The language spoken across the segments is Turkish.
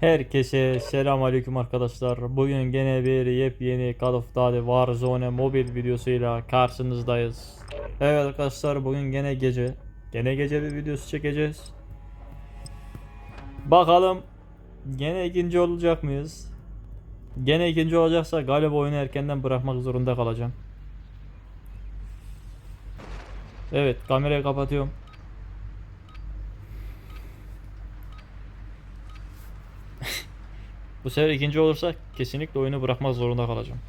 Herkese selam aleyküm arkadaşlar. Bugün gene bir yepyeni Call of Duty Warzone mobil videosuyla karşınızdayız. Evet arkadaşlar bugün gene gece. Gene gece bir videosu çekeceğiz. Bakalım gene ikinci olacak mıyız? Gene ikinci olacaksa galiba oyunu erkenden bırakmak zorunda kalacağım. Evet kamerayı kapatıyorum. Bu sefer ikinci olursa kesinlikle oyunu bırakmak zorunda kalacağım.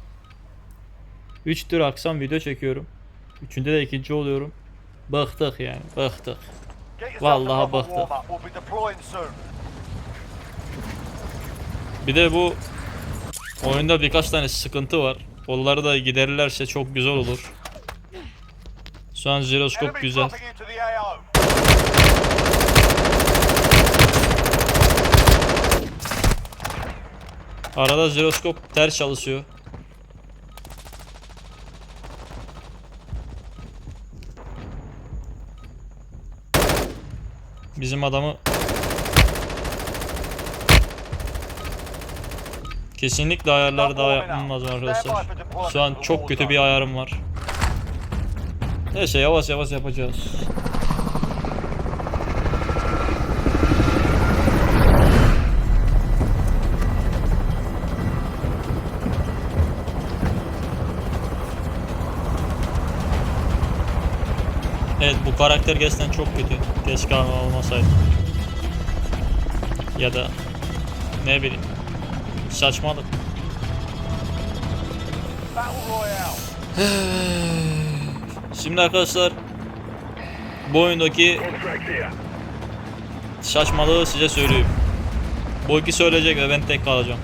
3 tür akşam video çekiyorum. Üçünde de ikinci oluyorum. Bıktık yani bıktık. Vallahi soon. Bir de bu oyunda birkaç tane sıkıntı var. Onları da giderirlerse çok güzel olur. Şu an jiroskop güzel. dropping into the AO. Arada jiroskop ters çalışıyor. Bizim adamı Kesinlikle ayarları daha yapmam lazım arkadaşlar. Şu an çok kötü bir ayarım var. Neyse yavaş yavaş yapacağız. Karakter gerçekten çok kötü. Keşke almasaydım. Ya da ne bileyim. Saçmalık. Şimdi arkadaşlar bu oyundaki saçmalığı size söyleyeyim. Bu iki söyleyecek ve ben tek kalacağım.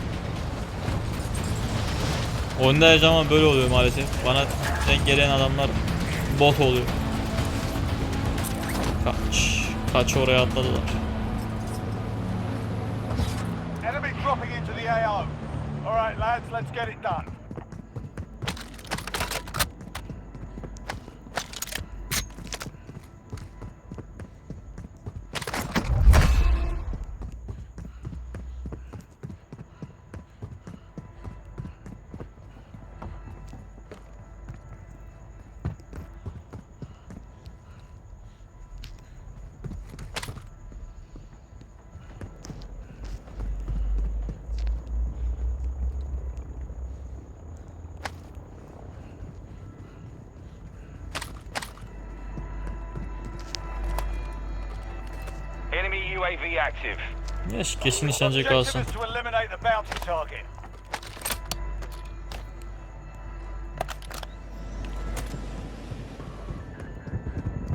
Oyunda her zaman böyle oluyor maalesef. Bana denk gelen adamlar bot oluyor. Kaç. Kaç oraya atladılar. Enemy dropping into the AO. All right, lads, let's get it done. UAV active. Yes, kesin nişancı kalsın.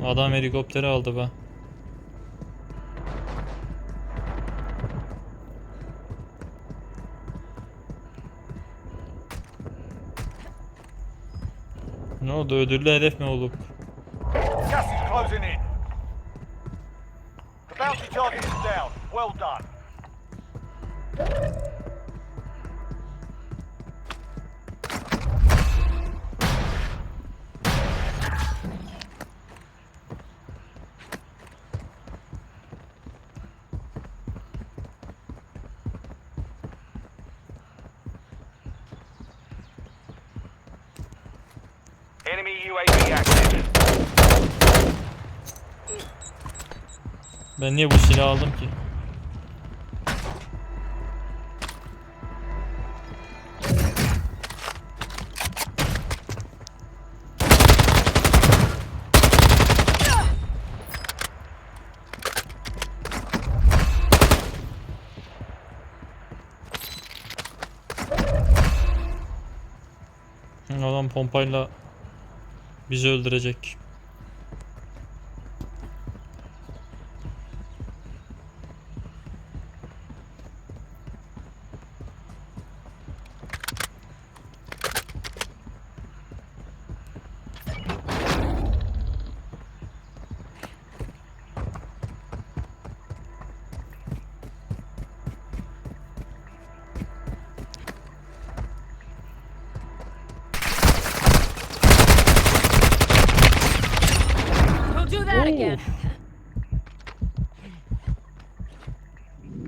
Adam helikopteri aldı be. Ne oldu? Ödüllü hedef mi? Gas is closing in. Bounty target is down. Well done. Enemy UAV active. Ben niye bu silahı aldım ki? Adam pompayla bizi öldürecek.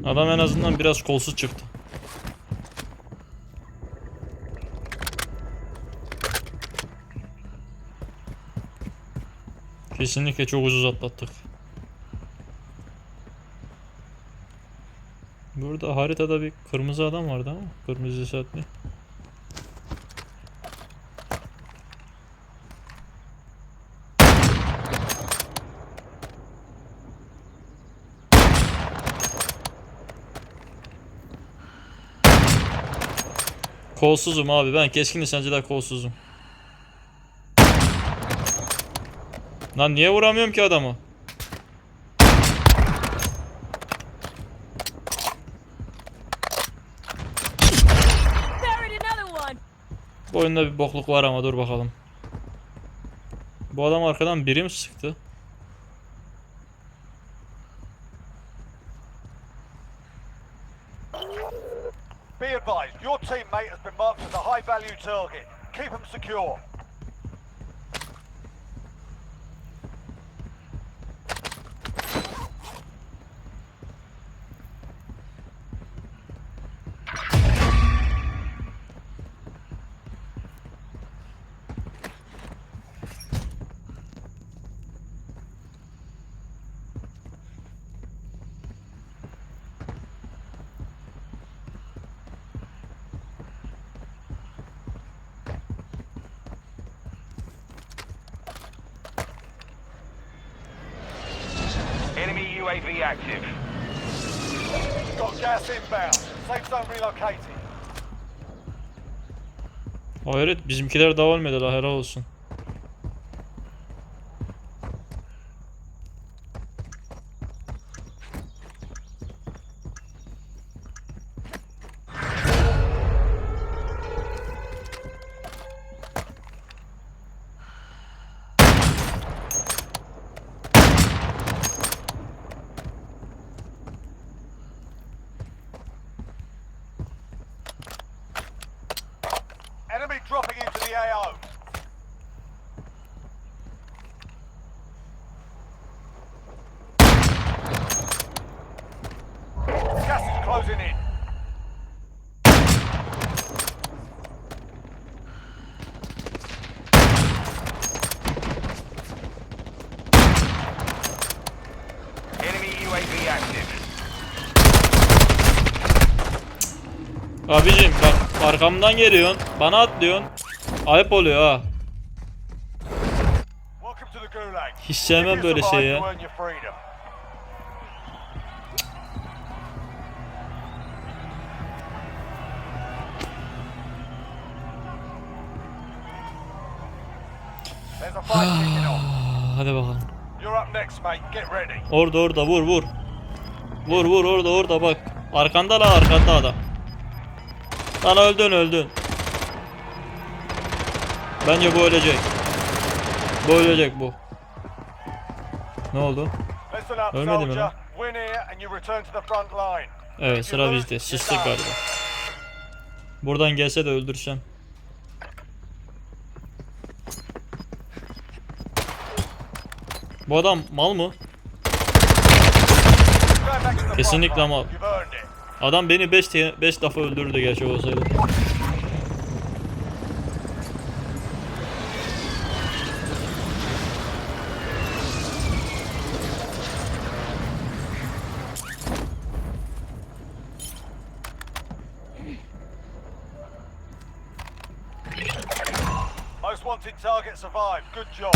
Adam en azından biraz kolsuz çıktı. Kesinlikle çok ucuz atlattık. Burada haritada bir kırmızı adam vardı ama kırmızı setli. Kolsuzum abi ben keskin nişancıda kolsuzum. Lan niye vuramıyorum ki adamı? Bu oyunda bir bokluk var ama dur bakalım. Bu adam arkadan biri mi sıktı? Be advised, your teammate has been marked as a high value target. Keep them secure. UAV active. Got gas inbound. Safe zone relocated. Hayret bizimkiler daha ölmedi la helal olsun. Enemy dropping into the AO. Gas is closing in. Enemy UAV active. Abicim bak arkamdan geliyorsun. Bana atlıyorsun. Ayıp oluyor ha. Hiç sevmem böyle şey ya. you earn your freedom. There's a fight kicking off. Hadi bakalım. Orada orada vur vur. Vur vur orada orada bak. Arkanda la arkanda adam. Lan öldün öldün. Bence bu ölecek. Bu ölecek bu. Ne oldu? Ölmedi mi lan? Evet sıra bizde. Sıçtık galiba. Buradan gelse de öldürsem. Bu adam mal mı? Kesinlikle ama-. Adam beni 5 5 defa öldürdü gerçek olsaydı. Most wanted target survived. Good job.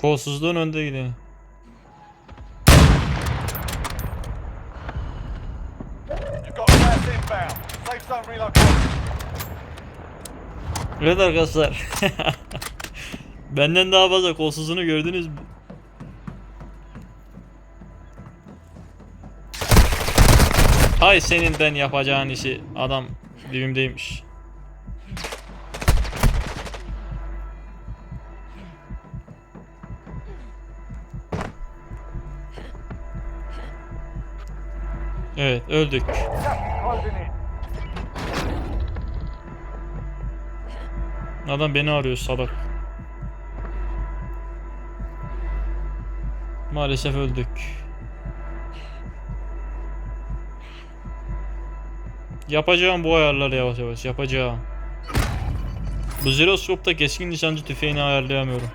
Kolsuzluğun önde relocated. Evet arkadaşlar. Benden daha fazla kolsuzunu gördünüz mü? Hay senin ben yapacağın işi adam dibimdeymiş. Evet öldük. Adam beni arıyor salak. Maalesef öldük. Yapacağım bu ayarları yavaş yavaş yapacağım. Bu jiroskopta keskin nişancı tüfeğini ayarlayamıyorum.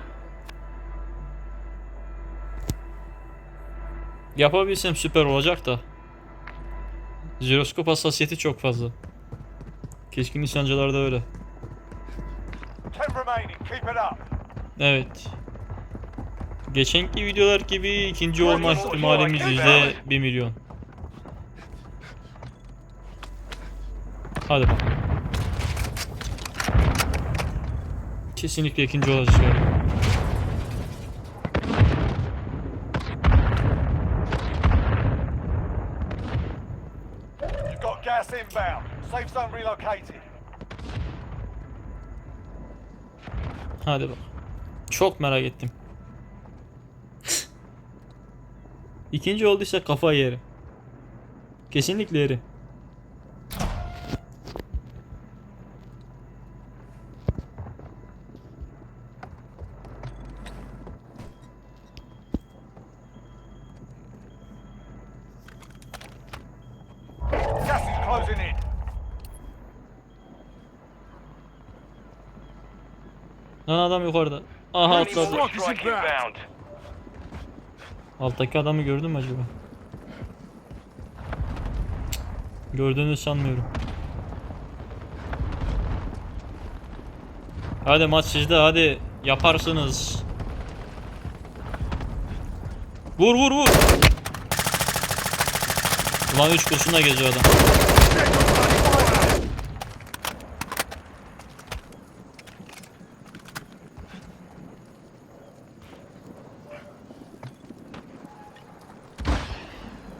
Yapabilsem süper olacak da. Jiroskop hassasiyeti çok fazla. Keskin nişancılarda öyle. Evet. Geçenki videolar gibi ikinci olma ihtimalimiz yüzde 1 milyon. Hadi bakalım. Kesinlikle ikinci olacağız galiba. Gas inbound. Safe zone relocated. Hadi bak. Çok merak ettim. İkinci olduysa kafa yeri. Kesinlikle yeri. Gas is closing in. Lan adam yukarıda. Aha atladı. Alttaki adamı gördün mü acaba? Gördüğünü sanmıyorum. Hadi maç sizde hadi yaparsınız. Vur vur vur. Ulan 3 kurşunla geziyor adam.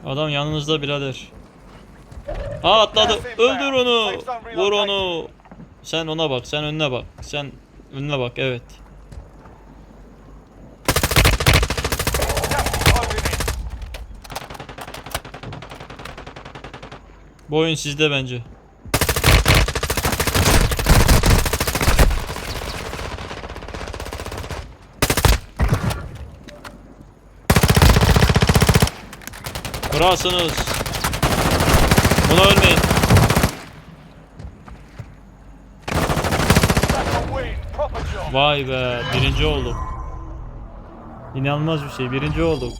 Adam yanınızda birader. Aa atladı. Öldür onu. Vur onu. Sen ona bak. Sen önüne bak. Sen önüne bak. Evet. Bu oyun sizde bence. Brasınız. Buna ölmeyin. Vay be birinci olduk. İnanılmaz bir şey birinci olduk.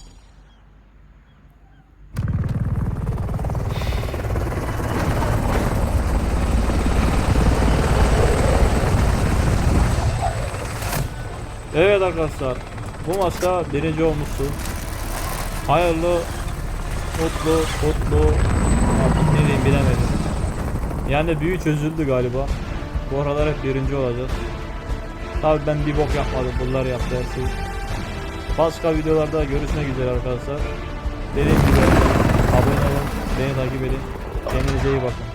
Evet arkadaşlar bu maçta birinci olmuştu. Hayırlı, mutlu, mutlu artık ne diyeyim bilemedim. Yani büyü çözüldü galiba. Bu aralar hep birinci olacağız. Tabi ben bir bok yapmadım bunlar yaptı her şeyi. Başka videolarda görüşmek üzere arkadaşlar. Dediğim gibi abone olun, beni takip edin. Kendinize iyi bakın.